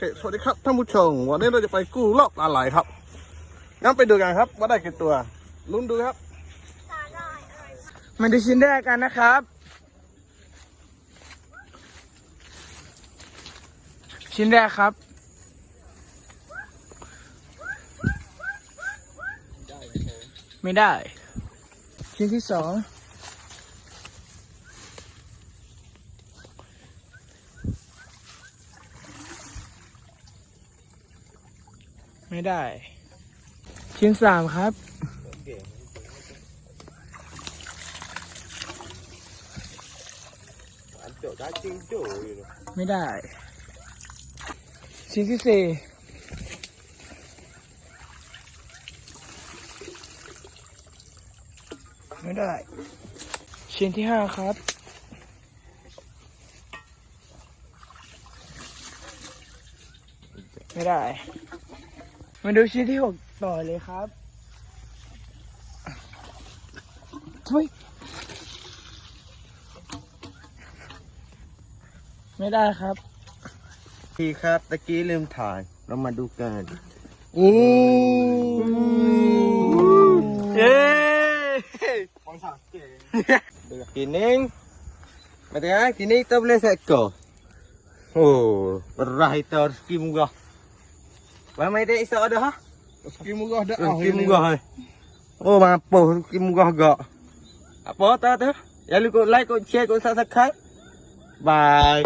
เคสวัสดีครับท่านผู้ชม วันนี้เราจะไปกู้รอบปลาไหลครับ งั้นไปดูกันครับ ว่าได้กี่ตัว ลุ้นดูครับ มาดูชิ้นแรกกันนะครับ ชิ้นแรกครับ ไม่ได้ ชิ้นที่สอง ไม่ได้ชิ้นสามครับ ไม่ได้ชิ้นที่สี่ไม่ได้ชิ้นที่ห้าครับไม่ได้ มาดูชิ้นที่หกต่อเลยครับทุยไม่ได้ครับ ทีครับตะกี้ลืมถ่าย เรามาดูกันโอ้เย้ Kining Mati kini kita boleh seko. Oh, berai tu rezeki murah. Bang mai dek isak ada ha? Rezeki murah dah Rezeki murah hai. Oh, mampu rezeki murah gak. Apa tak tu? Ya lu kau like, kau share, kau subscribe. Bye.